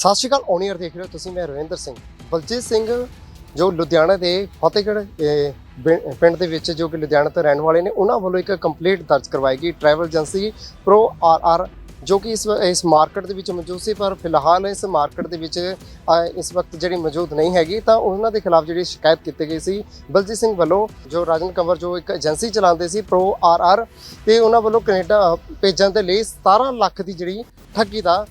ਸਤਿ ਸ਼੍ਰੀ ਅਕਾਲ ਓਨੀਅਰ ਦੇਖ ਰਹੇ ਹੋ ਤੁਸੀਂ ਮੈਂ ਰਵਿੰਦਰ ਸਿੰਘ। ਬਲਜੀਤ ਸਿੰਘ ਜੋ ਲੁਧਿਆਣਾ ਦੇ ਫਤਿਹਗੜ੍ਹ ਅਹ, ਪਿੰਡ ਦੇ ਵਿੱਚ ਜੋ ਕਿ ਲੁਧਿਆਣਾ ਤੋਂ ਰਹਿਣ ਵਾਲੇ ਨੇ ਉਹਨਾਂ ਵੱਲੋਂ ਇੱਕ ਕੰਪਲੀਟ ਦਰਜ ਕਰਵਾਈ ਗਈ travel agency pro R R ਜੋ ਕਿ ਇਸ ਇਸ ਮਾਰਕੀਟ ਦੇ ਵਿੱਚ ਮੌਜੂਦ ਸੀ ਪਰ ਫਿਲਹਾਲ ਇਸ ਮਾਰਕੀਟ ਦੇ ਵਿੱਚ ਇਸ ਵਕਤ ਜਿਹੜੀ ਮੌਜੂਦ ਨਹੀਂ ਹੈਗੀ ਤਾਂ ਉਹਨਾਂ ਦੇ ਖਿਲਾਫ ਜਿਹੜੀ ਸ਼ਿਕਾਇਤ ਕੀਤੀ ਗਈ ਸੀ। ਬਲਜੀਤ ਸਿੰਘ ਵੱਲੋਂ ਜੋ ਰਾਜਨ ਕੰਵਰ ਜੋ ਇੱਕ ਏਜੰਸੀ ਚਲਾਉਂਦੇ ਸੀ ਪ੍ਰੋ ਆਰ ਆਰ ਤੇ ਉਹਨਾਂ ਵੱਲੋਂ ਕੈਨੇਡਾ ਭੇਜਣ ਦੇ ਲਈ 17 ਲੱਖ ਦੀ ਜਿਹੜੀ ਠੱਗੀ ਦਾ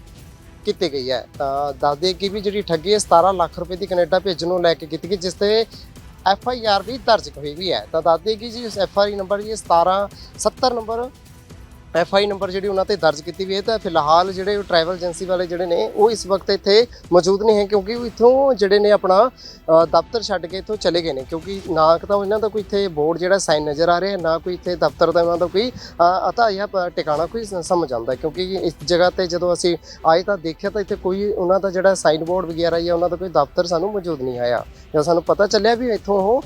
ਕੀਤੀ ਗਈ ਹੈ। ਤਾਂ ਦੱਸਦੇ ਕਿ ਵੀ ਜਿਹੜੀ ਠੱਗੀ ਹੈ 17 ਲੱਖ ਰੁਪਏ ਦੀ ਕੈਨੇਡਾ ਭੇਜਣ ਨੂੰ ਲੈ ਕੇ ਕੀਤੀ ਗਈ, ਜਿਸ ਤੇ ਐਫ ਆਈ ਆਰ ਵੀ ਦਰਜ ਹੋਈ ਵੀ ਹੈ। ਤਾਂ ਦੱਸਦੇ ਕਿ ਜੀ ਐਫ ਆਈ ਨੰਬਰ ਜੀ 17 70 ਨੰਬਰ ਐਫ ਆਈ ਨੰਬਰ ਜਿਹੜੀ ਉਹਨਾਂ ਤੇ ਦਰਜ ਕੀਤੀ ਵੀ ਹੈ ਤਾਂ ਫਿਲਹਾਲ ਜਿਹੜੇ ਟਰੈਵਲ ਏਜੰਸੀ ਵਾਲੇ ਜਿਹੜੇ ਨੇ, ਉਹ ਇਸ ਵਕਤ ਇੱਥੇ ਮੌਜੂਦ ਨਹੀਂ ਹੈ ਕਿਉਂਕਿ ਉਹ ਇੱਥੋਂ ਜਿਹੜੇ ਨੇ ਆਪਣਾ ਦਫ਼ਤਰ ਛੱਡ ਕੇ ਇੱਥੋਂ ਚਲੇ ਗਏ ਨੇ ਕਿਉਂਕਿ ਨਾ ਤਾਂ ਉਹਨਾਂ ਦਾ ਕੋਈ ਇੱਥੇ ਬੋਰਡ ਜਿਹੜਾ ਸਾਈਨ ਨਜ਼ਰ ਆ ਰਿਹਾ, ਨਾ ਕੋਈ ਇੱਥੇ ਦਫ਼ਤਰ ਦਾ ਉਹਨਾਂ ਦਾ ਕੋਈ ਅਤਾ ਜਾਂ ਪ- ਟਿਕਾਣਾ ਕੋਈ ਸਮਝ ਆਉਂਦਾ ਕਿਉਂਕਿ ਇਸ ਜਗ੍ਹਾ ਤੇ ਜਦੋਂ ਅਸੀਂ ਆਏ ਤਾਂ ਦੇਖਿਆ ਤਾਂ ਇੱਥੇ ਕੋਈ ਉਹਨਾਂ ਦਾ ਜਿਹੜਾ ਸਾਈਨ ਬੋਰਡ ਵਗੈਰਾ ਜਾਂ ਉਹਨਾਂ ਦਾ ਕੋਈ ਦਫ਼ਤਰ ਸਾਨੂੰ ਮੌਜੂਦ ਨਹੀਂ ਆਇਆ। ਜਾਂ ਸਾਨੂੰ ਪਤਾ ਚੱਲਿਆ ਵੀ ਇੱਥੋਂ ਉਹ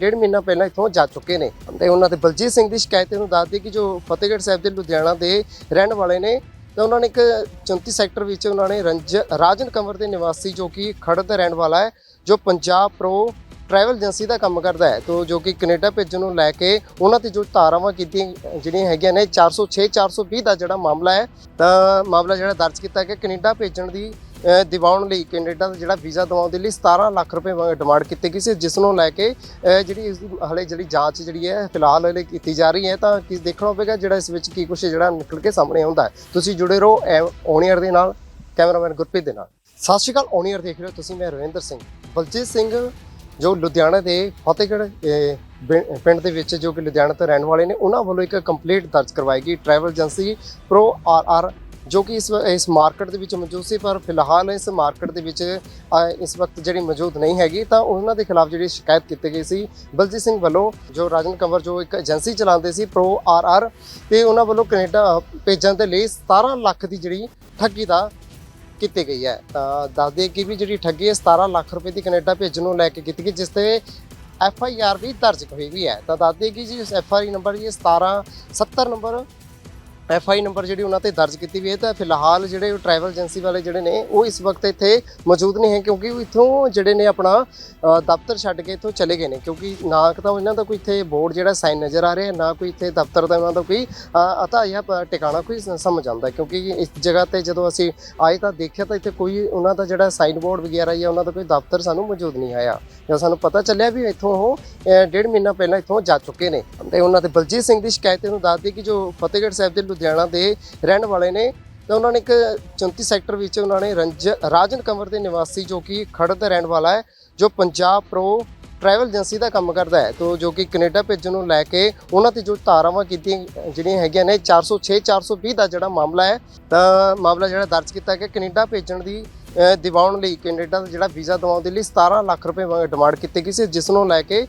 ਡੇਢ ਮਹੀਨਾ ਪਹਿਲਾਂ ਇੱਥੋਂ ਜਾ ਚੁੱਕੇ ਨੇ। ਤੇ ਉਹਨਾਂ 'ਤੇ ਬਲਜੀਤ ਸਿੰਘ ਦੀ ਸ਼ਿਕਾਇਤ ਨੂੰ ਦੱਸਦੀ ਕਿ ਜੋ ਫਤਿਹਗੜ੍ਹ ਸਾਹਿਬ ਦੇ ਲੁਧਿਆਣਾ ਦੇ ਰਹਿਣ ਵਾਲੇ ਨੇ ਤਾਂ ਉਹਨਾਂ ਨੇ ਇੱਕ 34 ਸੈਕਟਰ ਵਿੱਚ ਉਹਨਾਂ ਨੇ ਰੰਜ, ਰਾਜਨ ਕੰਵਰ ਦੇ ਨਿਵਾਸੀ ਜੋ ਕਿ ਖੜਦ ਦਾ ਰਹਿਣ ਵਾਲਾ ਹੈ, ਜੋ ਪੰਜਾਬ ਪ੍ਰੋ ਟਰੈਵਲ ਏਜੰਸੀ ਦਾ ਕੰਮ ਕਰਦਾ ਹੈ, ਤੋਂ ਜੋ ਕਿ ਕੈਨੇਡਾ ਭੇਜਣ ਨੂੰ ਲੈ ਕੇ ਉਹਨਾਂ ਤੇ ਜੋ ਧਾਰਾਵਾਂ ਕੀਤੀਆਂ ਜਿਹੜੀਆਂ ਹੈਗੀਆਂ ਨੇ 406 420 ਦਾ ਜਿਹੜਾ ਮਾਮਲਾ ਹੈ, ਤਾਂ ਮਾਮਲਾ ਜਿਹੜਾ ਦਰਜ ਕੀਤਾ ਗਿਆ, ਕੈਨੇਡਾ ਭੇਜਣ ਦੀ ਦਿਵਾਉਣ ਲਈ ਕੈਨੇਡਾ ਦਾ ਜਿਹੜਾ ਵੀਜ਼ਾ ਦਿਵਾਉਣ ਦੇ ਲਈ 17 ਲੱਖ ਰੁਪਏ ਡਿਮਾਂਡ ਕੀਤੀ ਗਈ ਸੀ ਜਿਸ ਨੂੰ ਲੈ ਕੇ ਜਿਹੜੀ ਇਸ ਦੀ ਹਲੇ ਜਿਹੜੀ ਜਾਂਚ ਜਿਹੜੀ ਹੈ ਫਿਲਹਾਲ ਹਲੇ ਕੀਤੀ ਜਾ ਰਹੀ ਹੈ ਤਾਂ ਕੀ ਦੇਖਣਾ ਹੋਵੇਗਾ ਜਿਹੜਾ ਇਸ ਵਿੱਚ ਕੀ ਕੁਝ ਜਿਹੜਾ ਨਿਕਲ ਕੇ ਸਾਹਮਣੇ ਆਉਂਦਾ ਹੈ। ਤੁਸੀਂ ਜੁੜੇ ਰਹੋ ਓਨੀਅਰ ਦੇ ਨਾਲ ਕੈਮਰਾਮੈਨ ਗੁਰਪ੍ਰੀਤ ਦੇ ਨਾਲ। ਸਤਿ ਸ਼੍ਰੀ ਅਕਾਲ ਓਨੀਅਰ ਦੇਖ ਰਹੇ ਹੋ ਤੁਸੀਂ ਮੈਂ ਰਵਿੰਦਰ ਸਿੰਘ। ਬਲਜੀਤ ਸਿੰਘ ਜੋ ਲੁਧਿਆਣਾ ਦੇ ਫਤਿਹਗੜ੍ਹ ਅਹ, ਪਿੰਡ ਦੇ ਵਿੱਚ ਜੋ ਕਿ ਲੁਧਿਆਣਾ ਤੋਂ ਰਹਿਣ ਵਾਲੇ ਨੇ ਉਹਨਾਂ ਵੱਲੋਂ ਇੱਕ ਕੰਪਲੀਟ ਦਰਜ ਕਰਵਾਈ ਗਈ। Travel agency pro R R ਜੋ ਕਿ ਇਸ ਇਸ ਮਾਰਕੀਟ ਦੇ ਵਿੱਚ ਮੌਜੂਦ ਸੀ, ਪਰ ਫਿਲਹਾਲ ਇਸ ਮਾਰਕੀਟ ਦੇ ਵਿੱਚ ਇਸ ਵਕਤ ਜਿਹੜੀ ਮੌਜੂਦ ਨਹੀਂ ਹੈਗੀ, ਤਾਂ ਉਹਨਾਂ ਦੇ ਖਿਲਾਫ ਜਿਹੜੀ ਸ਼ਿਕਾਇਤ ਕੀਤੀ ਗਈ ਸੀ, ਬਲਜੀਤ ਸਿੰਘ ਵੱਲੋਂ, ਜੋ ਰਾਜਨ ਕੰਵਰ ਜੋ ਇੱਕ ਏਜੰਸੀ ਚਲਾਉਂਦੇ ਸੀ, ਪ੍ਰੋ ਆਰ ਆਰ, ਤੇ ਉਹਨਾਂ ਵੱਲੋਂ ਕੈਨੇਡਾ ਭੇਜਣ ਦੇ ਲਈ 17 ਲੱਖ ਦੀ ਜਿਹੜੀ ਠੱਗੀ ਦਾ ਕੀਤੀ ਗਈ ਹੈ। ਤਾਂ ਦੱਸ ਦੱਸਦੇ ਕਿ ਵੀ ਜਿਹੜੀ ਠੱਗੀ ਹੈ 17 ਲੱਖ ਰੁਪਏ ਦੀ ਕੈਨੇਡਾ ਭੇਜਣ ਨੂੰ ਲੈ ਕੇ ਕੀਤੀ ਗਈ, ਜਿਸ ਤੇ ਐਫ ਆਈ ਆਰ ਵੀ ਦਰਜ ਹੋਈ ਵੀ ਹੈ। ਤਾਂ ਦੱਸ ਦੱਸਦੇ ਕਿ ਜੀ ਐਫ ਆਈ ਨੰਬਰ ਜੀ 17 70 ਨੰਬਰ ਐਫ ਆਈ ਨੰਬਰ ਜਿਹੜੀ ਉਹਨਾਂ ਤੇ ਦਰਜ ਕੀਤੀ ਵੀ ਹੈ, ਤਾਂ ਫਿਲਹਾਲ ਜਿਹੜੇ ਟਰੈਵਲ ਏਜੰਸੀ ਵਾਲੇ ਜਿਹੜੇ ਨੇ, ਉਹ ਇਸ ਵਕਤ ਇੱਥੇ ਮੌਜੂਦ ਨਹੀਂ ਹੈ, ਕਿਉਂਕਿ ਉਹ ਇੱਥੋਂ ਜਿਹੜੇ ਨੇ ਆਪਣਾ ਦਫ਼ਤਰ ਛੱਡ ਕੇ ਇੱਥੋਂ ਚਲੇ ਗਏ ਨੇ, ਕਿਉਂਕਿ ਨਾ ਤਾਂ ਇਹਨਾਂ ਦਾ ਕੋਈ ਇੱਥੇ ਬੋਰਡ ਜਿਹੜਾ ਸਾਈਨ ਨਜ਼ਰ ਆ ਰਿਹਾ, ਨਾ ਕੋਈ ਇੱਥੇ ਦਫ਼ਤਰ ਦਾ ਉਹਨਾਂ ਦਾ ਕੋਈ ਅਤਾ ਜਾਂ ਟਿਕਾਣਾ ਕੋਈ ਸਮਝ ਆਉਂਦਾ ਕਿਉਂਕਿ ਇਸ ਜਗ੍ਹਾ ਤੇ ਜਦੋਂ ਅਸੀਂ ਆਏ ਤਾਂ ਦੇਖਿਆ ਤਾਂ ਇੱਥੇ ਕੋਈ ਉਹਨਾਂ ਦਾ ਜਿਹੜਾ ਸਾਈਨ ਬੋਰਡ ਵਗੈਰਾ ਜਾਂ ਉਹਨਾਂ ਦਾ ਕੋਈ ਦਫ਼ਤਰ ਸਾਨੂੰ ਮੌਜੂਦ ਨਹੀਂ ਆਇਆ। ਜਦੋਂ ਸਾਨੂੰ ਪਤਾ ਚੱਲਿਆ ਵੀ ਇੱਥੋਂ ਉਹ ਡੇਢ ਮਹੀਨਾ ਪਹਿਲਾਂ ਇੱਥੋਂ ਜਾ ਚੁੱਕੇ ਨੇ। ਤੇ ਉਹਨਾਂ 'ਤੇ ਬਲਜੀਤ ਸਿੰਘ ਦੀ ਸ਼ਿਕਾਇਤ ਇਹਨੂੰ ਦੱਸਦੀ ਕਿ ਜੋ ਫਤਿਹਗੜ੍ਹ ਸਾਹਿਬ ਦੇ ਲੁਧਿਆਣਾ ਦੇ ਰਹਿਣ ਵਾਲੇ ਨੇ ਤਾਂ ਉਹਨਾਂ ਨੇ ਇੱਕ 34 ਸੈਕਟਰ ਵਿੱਚ ਉਹਨਾਂ ਨੇ ਰੰਜ, ਰਾਜਨ ਕੰਵਰ ਦੇ ਨਿਵਾਸੀ ਜੋ ਕਿ ਖੜਦ ਦਾ ਰਹਿਣ ਵਾਲਾ ਹੈ, ਜੋ ਪੰਜਾਬ ਪ੍ਰੋ ਟਰੈਵਲ ਏਜੰਸੀ ਦਾ ਕੰਮ ਕਰਦਾ ਹੈ, ਤੋਂ ਜੋ ਕਿ ਕੈਨੇਡਾ ਭੇਜਣ ਨੂੰ ਲੈ ਕੇ ਉਹਨਾਂ ਤੇ ਜੋ ਧਾਰਾਵਾਂ ਕੀਤੀਆਂ ਜਿਹੜੀਆਂ ਹੈਗੀਆਂ ਨੇ 406 420 ਦਾ ਜਿਹੜਾ ਮਾਮਲਾ ਹੈ, ਤਾਂ ਮਾਮਲਾ ਜਿਹੜਾ ਦਰਜ ਕੀਤਾ ਗਿਆ, ਕੈਨੇਡਾ ਭੇਜਣ ਦੀ ਦਿਵਾਉਣ ਲਈ ਕੈਨੇਡਾ ਦਾ ਜਿਹੜਾ ਵੀਜ਼ਾ ਦਿਵਾਉਣ ਦੇ ਲਈ 17 ਲੱਖ ਰੁਪਏ ਮੰਗ- ਡਿਮਾਂਡ ਕੀਤੀ ਗਈ ਸੀ, ਜਿਸ ਨੂੰ ਲੈ ਕੇ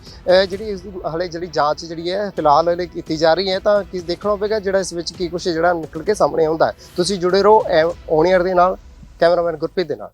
ਜਿਹੜੀ ਇਸ ਦੀ ਹਲੇ ਜਿਹੜੀ ਜਾਂਚ ਜਿਹੜੀ ਹੈ, ਫਿਲਹਾਲ ਹਲੇ ਕੀਤੀ ਜਾ ਰਹੀ ਹੈ, ਤਾਂ ਕੀ ਦੇਖਣਾ ਹੋਵੇਗਾ ਜਿਹੜਾ ਇਸ ਵਿੱਚ ਕੀ ਕੁਝ ਜਿਹੜਾ ਨਿਕਲ ਕੇ ਸਾਹਮਣੇ ਆਉਂਦਾ ਹੈ। ਤੁਸੀਂ ਜੁੜੇ ਰਹੋ ਓਨੀਅਰ ਦੇ ਨਾਲ, ਕੈਮਰਾਮੈਨ ਗੁਰਪ੍ਰੀਤ ਦੇ ਨਾਲ।